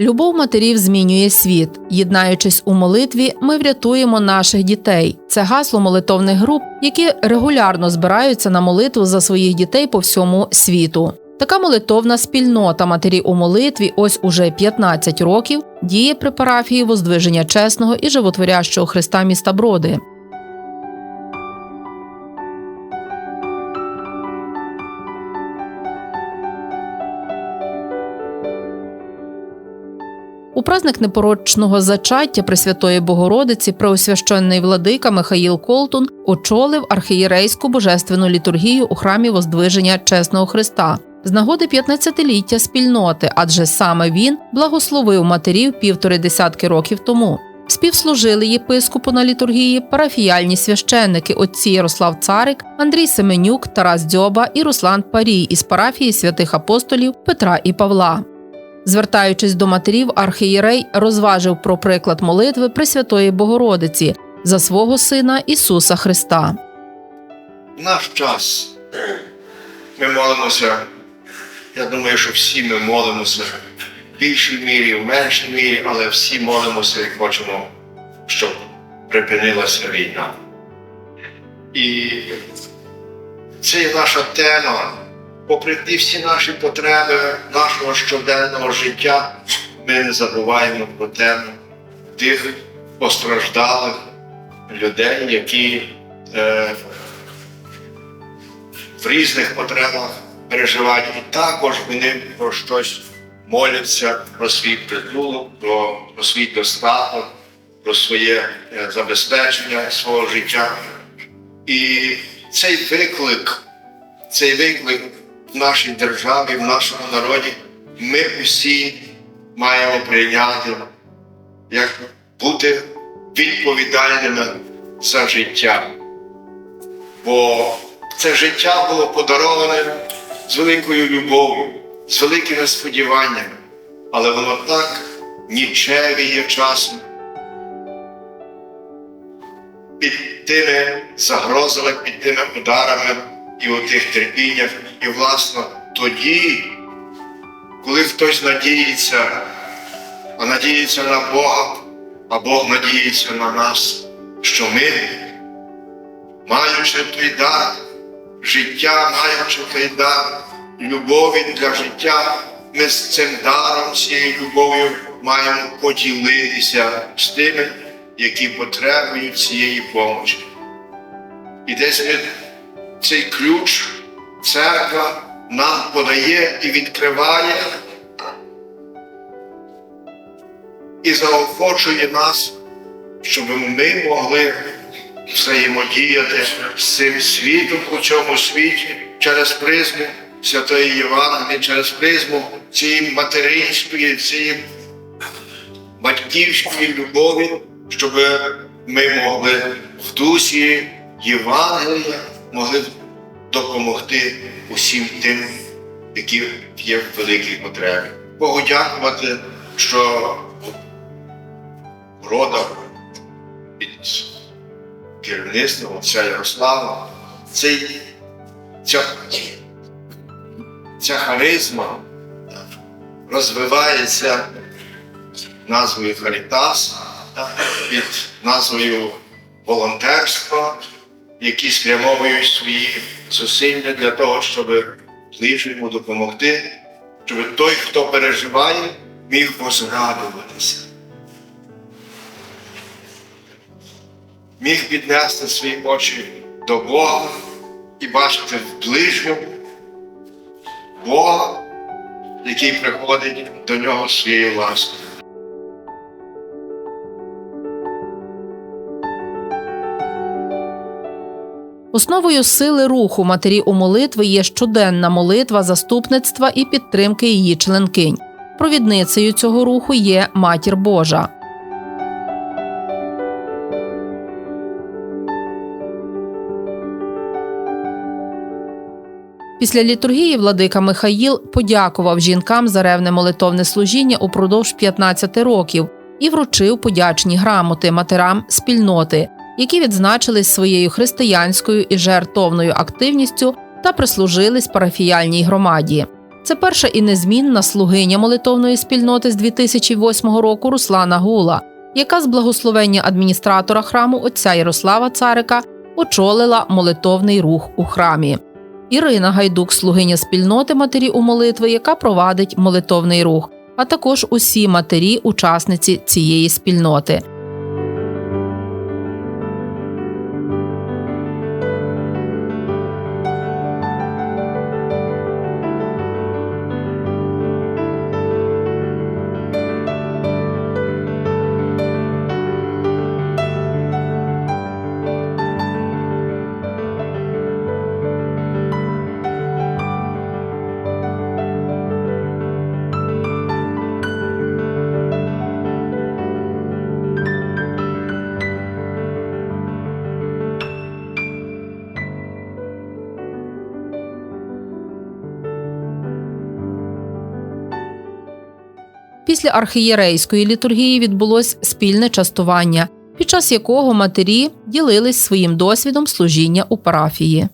Любов матерів змінює світ. Єднаючись у молитві, ми врятуємо наших дітей. Це гасло молитовних груп, які регулярно збираються на молитву за своїх дітей по всьому світу. Така молитовна спільнота матері у молитві ось уже 15 років діє при парафії Воздвиження чесного і животворящого Христа міста Броди. Праздник непорочного зачаття Пресвятої Богородиці преосвященний владика Михаїл Колтун очолив архієрейську божественну літургію у храмі Воздвиження Чесного Христа з нагоди 15-ліття спільноти, адже саме він благословив матерів півтори десятки років тому. Співслужили єпископу на літургії парафіяльні священники отці Ярослав Царик, Андрій Семенюк, Тарас Дзьоба і Руслан Парій із парафії святих апостолів Петра і Павла. Звертаючись до матерів, архієрей розважив про приклад молитви Пресвятої Богородиці за свого сина Ісуса Христа. Наш час ми молимося. Я думаю, що всі ми молимося в більшій мірі, в меншій мірі, але всі молимося і хочемо, щоб припинилася війна. І це є наша тема. Попри ті всі наші потреби нашого щоденного життя, ми не забуваємо про тему тих постраждалих людей, які е, в різних потребах переживають, і також вони про щось моляться, про свій притулок, про, про свій достаток, про своє е, забезпечення свого життя. І цей виклик, цей виклик в нашій державі, в нашому народі, ми всі маємо прийняти, як бути відповідальними за життя. Бо це життя було подароване з великою любов'ю, з великими сподіваннями, але воно так нічевіє часом. Під тими загрозами, під тими ударами і у тих терпіннях. І, власне, тоді, коли хтось надіється, а надіється на Бога, а Бог надіється на нас, що ми, маючи той дар життя, маючи той дар любові для життя, ми з цим даром, цією любов'ю маємо поділитися з тими, які потребують цієї допомоги. І десь ми цей ключ церква нам подає і відкриває і заохочує нас, щоб ми могли взаємодіяти з цим світом у цьому світі через призму Святої Євангелії, через призму цієї материнської, цієї батьківської любові, щоб ми могли в дусі Євангелія могли б допомогти усім тим, які є в великій потребі. Богу дякувати, що рода під керівництвом отця Ярослава цей, ця, ця харизма розвивається назвою Харітас, під назвою волонтерства, які спрямовують свої зусилля для того, щоб ближньому допомогти, щоб той, хто переживає, міг возрадуватися. Міг піднести свої очі до Бога і бачити в ближньому Бога, який приходить до нього своєю ласкою. Основою сили руху матері у молитви є щоденна молитва заступництва і підтримки її членкинь. Провідницею цього руху є матір Божа. Після літургії владика Михаїл подякував жінкам за ревне молитовне служіння упродовж 15 років і вручив подячні грамоти матерам спільноти, які відзначились своєю християнською і жертовною активністю та прислужились парафіяльній громаді. Це перша і незмінна слугиня молитовної спільноти з 2008 року Руслана Гула, яка з благословення адміністратора храму отця Ярослава Царика очолила молитовний рух у храмі. Ірина Гайдук, слугиня спільноти матері у молитви, яка провадить молитовний рух, а також усі матері, учасниці цієї спільноти. Після архієрейської літургії відбулось спільне частування, під час якого матері ділились своїм досвідом служіння у парафії.